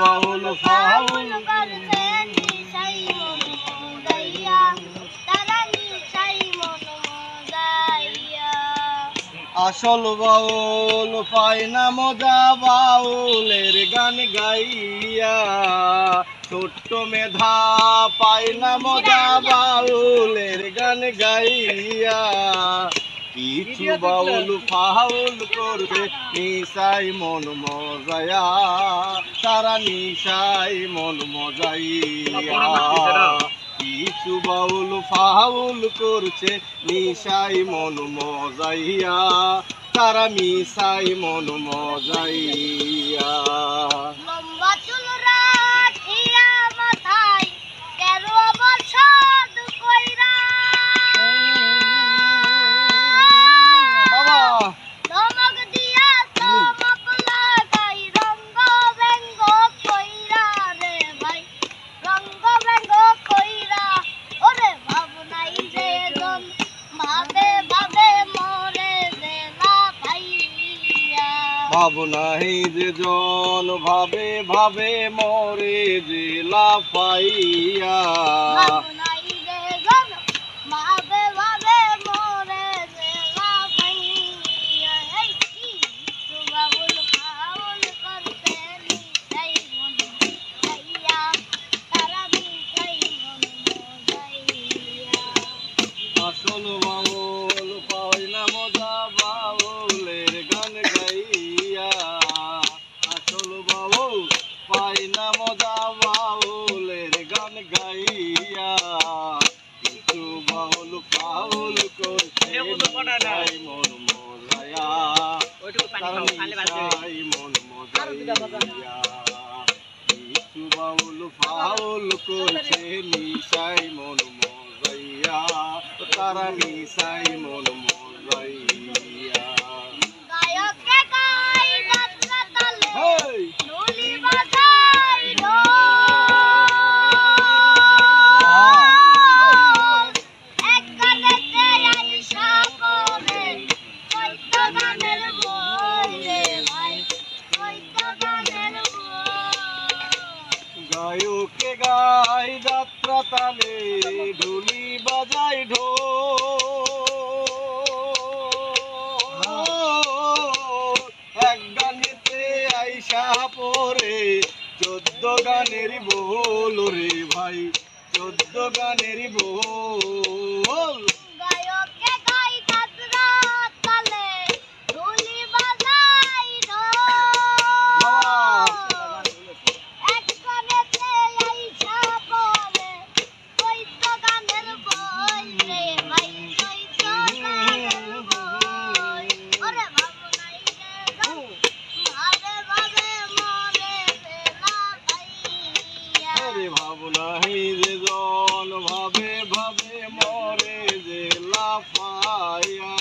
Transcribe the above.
Foul. মন মোদাইয়া আসল বাউল পায় না মজা, বাউলের গান গাইয়া। ছোট্ট মেধা পায় না মজা, বাউলের গান গাইয়া। কিছু বাউল ফাউল করবে নিশাই মন মজায়া। তারা নিশাই মন মজাইয়া। কিছু বাউল ফাউল করছে নিশাই মন মজাইয়া। তারা মিশাই মন মজাইয়া। ভাবনাই যে জন ভাবে ভাবে মরে যে লাফাইয়া। ভাবনাই বাউলের গান গাইয়া কিছু বাউল ফাউল করছে নিশাই মন মজায়া তার নিশাই মন মজাইয়া কিছু বাউল ফাউল করছে নিশাই মন মজাইয়া তারা নিশাই মন মজাইয়া গায়কে গাই যাত্রা তালে, ঢুলি বাজাই ঢোল। এক গানেতে আইসা পরে চোদ্দ গানের বল রে ভাই, চোদ্দ গানের বল। আরে নাহি যে জন ভাবে ভাবে মরে যে লাফাইয়া